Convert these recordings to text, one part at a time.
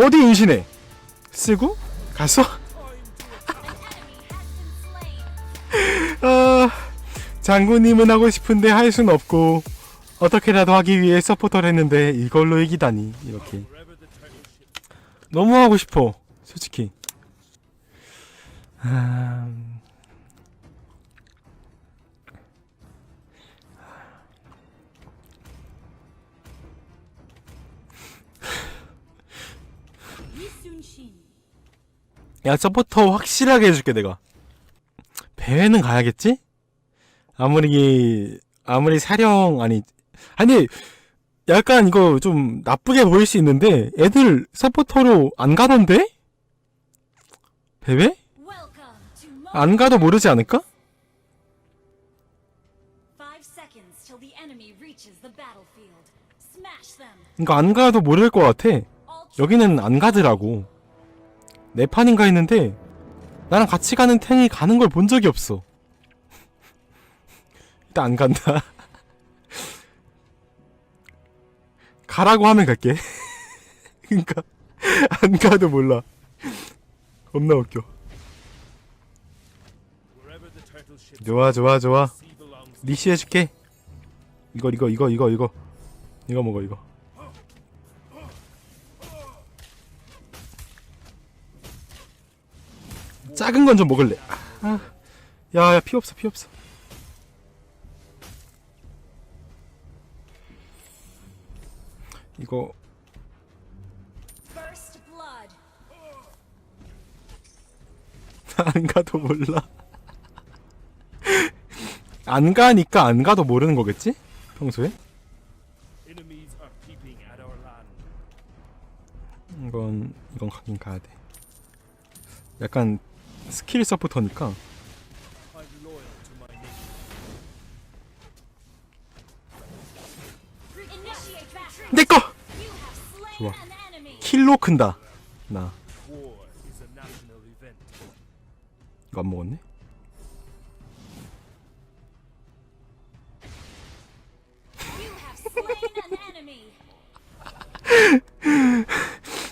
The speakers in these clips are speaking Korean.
어디 은신해? 쓰고? 갔어? 아, 장군님은 하고 싶은데 할 순 없고 어떻게라도 하기 위해 서포터를 했는데 이걸로 이기다니 이렇게 너무 하고 싶어 솔직히 아... 야 서포터 확실하게 해줄게 내가 배회는 가야겠지? 아무리 아무리 사령 아니 아니 약간 이거 좀 나쁘게 보일 수 있는데 애들 서포터로 안 가던데? 배회? 안 가도 모르지 않을까? 이거 안 가도 모를 것 같아 여기는 안 가더라고 내 판인가 했는데 나랑 같이 가는 탱이 가는 걸 본 적이 없어. 일단 안 간다. 가라고 하면 갈게. 그니까 안 가도 몰라. 겁나 웃겨. 좋아 좋아 좋아. 리시 해줄게. 이거 이거 이거 이거 이거 이거 먹어 이거 작은 건 좀 먹을래. 아, 야 야 피 없어 피 없어. 이거. 안 가도 몰라. 안 가니까 안 가도 모르는 거겠지? 평소에. 이건 이건 가긴 가야 돼. 약간 스킬 서포터니까 I'm loyal to my nation. Initiate battle. 내 거. You have slain 좋아. 킬로 큰다. 나. 이거 안 먹었네.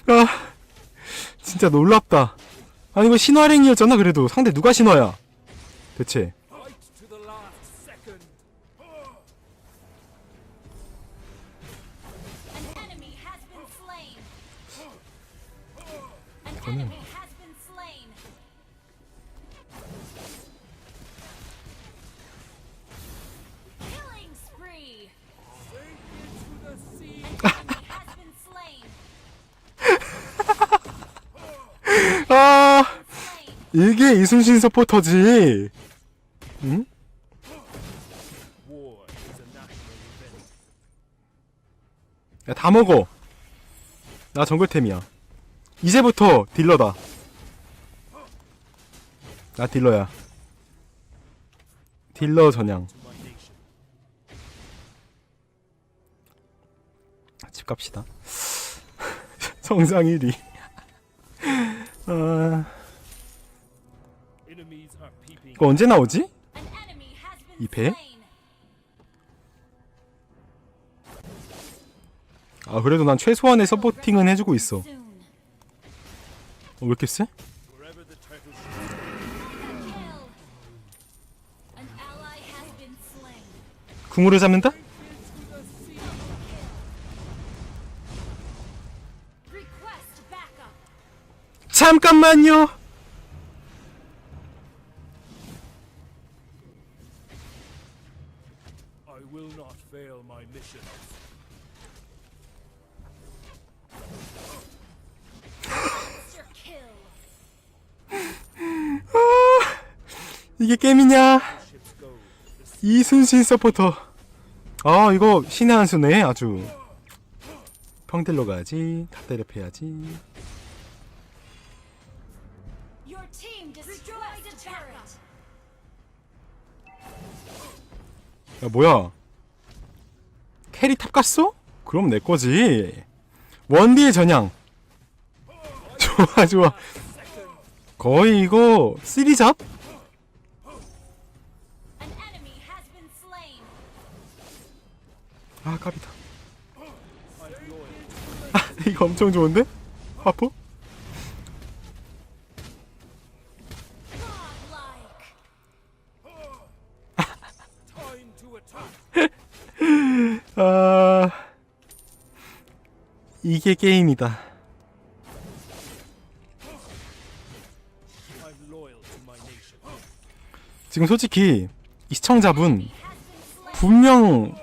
아 진짜 놀랍다. 아니 이거 신화랭이었잖아 그래도 상대 누가 신화야? 대체 이게 이순신 서포터지. 응? 야 다 먹어. 나 정글템이야. 이제부터 딜러다. 나 딜러야. 딜러 전향. 집 갑시다. 성장 1위. 아. 이거 언제 나오지? 이 배? 아 그래도 난 최소한의 서포팅은 해주고 있어. 어. 왜 이렇게 세? 궁으로 잡는다? 잠깐만요. 이게 게임이냐? 이순신 서포터. 아 이거 신의 한 수네 아주. 평딜러 가야지. destroyed a turret. 야 뭐야? 캐리 탑 갔어? 그럼 내 거지. 원딜 전향. 좋아 좋아. 거의 이거 쓰리잡? 아 깝이다. 아 이거 엄청 좋은데? 화포? 아 이게 게임이다. 지금 솔직히 이 시청자분 분명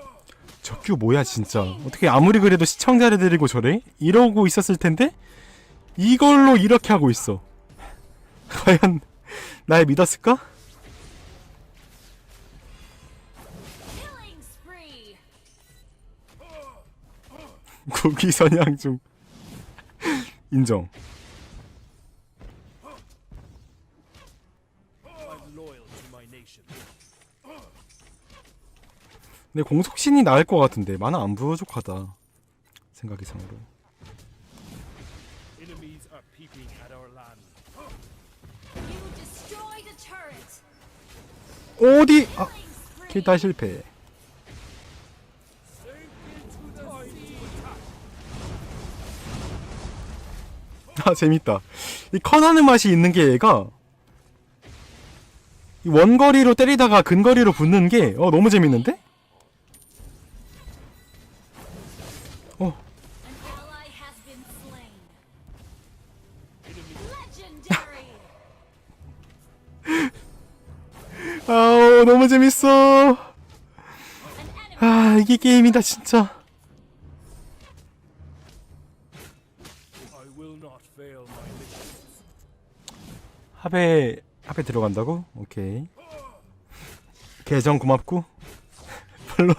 저규 뭐야 진짜. 어떻게 아무리 그래도 시청자를 데리고 저래? 이러고 있었을 텐데? 이걸로 이렇게 하고 있어. 과연 날 믿었을까? 고기 선양 중. 인정 근데 공속신이 나을 것 같은데 만화 안 부족하다 생각 이상으로 a turret. 어디 아. 킬다 실패 아 재밌다 이 컨하는 맛이 있는 게 얘가 이 원거리로 때리다가 근거리로 붙는 게 어, 너무 재밌는데? 너무 재밌어. 아 이게 게임이다 진짜. 합에 합에 들어간다고? 오케이 계정 고맙고 물론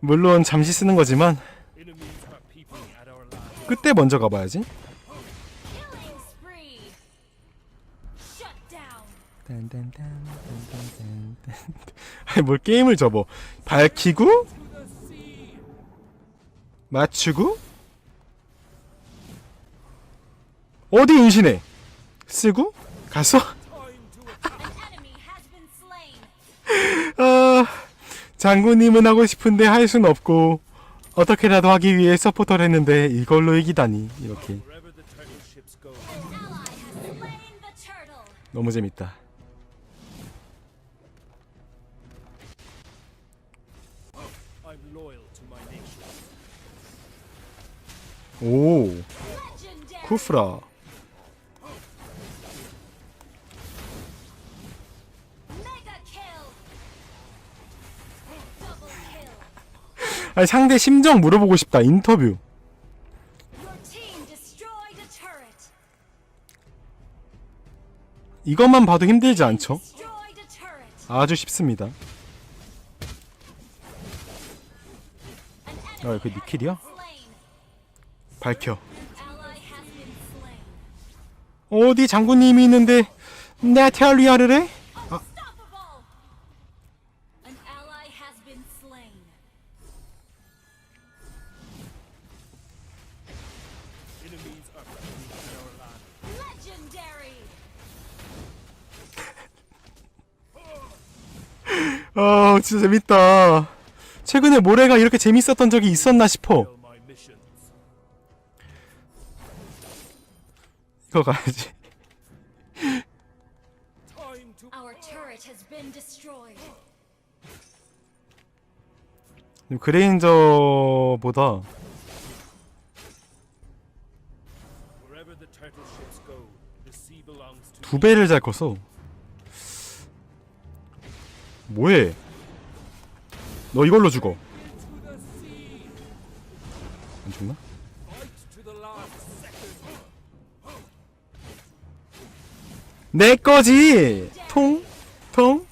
물론 잠시 쓰는 거지만. 그때 먼저 가봐야지 down. 아니 뭘 게임을 접어 밝히고 맞추고 어디 인신해 쓰고 갔어. 아 장군님은 하고 싶은데 할 순 없고 어떻게라도 하기 위해 서포터를 했는데 이걸로 이기다니 이렇게. 너무 재밌다 오. 쿠프라. 아니 상대 심정 물어보고 싶다 인터뷰 Your team destroyed a turret. 이것만 봐도 힘들지 않죠? Destroyed a turret. 아주 쉽습니다 아, 그 니킬이야? 밝혀. 어디 장군님이 있는데 해? At our land. Legendary. 아 진짜 재밌다 최근에 모래가 이렇게 재밌었던 적이 있었나 싶어. 이거 가야지 Time to Our turret has been destroyed. 그레인저보다 wherever the turtle ships go, the sea belongs to 두 배를 잘 컸어 뭐해 너 이걸로 죽어. 안 죽나? 내 거지 통? 통?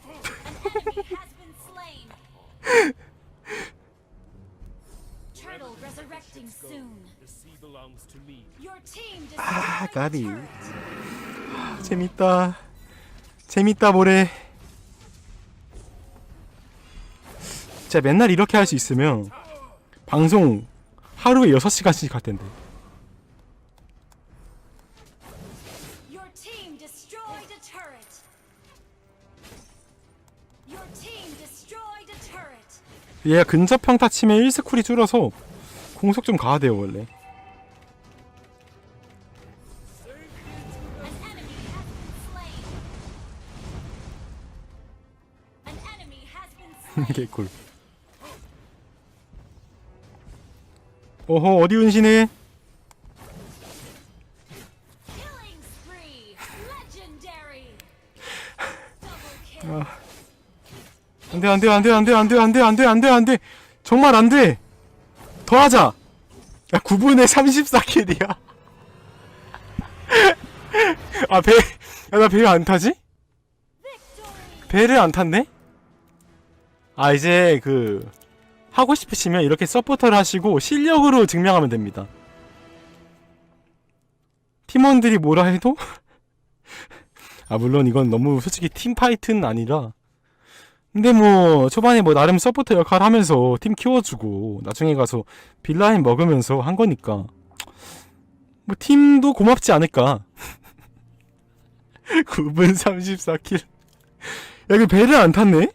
아 까비. 재밌다 재밌다 모래 진짜 맨날 이렇게 할 수 있으면 방송 하루에 6시간씩 갈 텐데. 얘가 근접 평타 치면 1스쿨이 줄어서 공속 좀 가야 돼요, 원래. 개꿀. 오호 어디 은신해? Kill! 안돼 안돼 안돼 안돼 안돼 안돼 안돼 안돼 안돼 정말 안돼 더 하자 야 9분에 34킬이야 아배야나 배왜안 타지? 배를 안 탔네? 아 이제 그 하고 싶으시면 이렇게 서포터를 하시고 실력으로 증명하면 됩니다. 팀원들이 뭐라 해도? 아 물론 이건 너무 솔직히 팀파이트는 아니라. 근데 뭐 초반에 뭐 나름 서포터 역할 하면서 팀 키워주고 나중에 가서 빌라인 먹으면서 한 거니까. 뭐 팀도 고맙지 않을까? 9분 34킬. 야 이거 배를 안 탔네?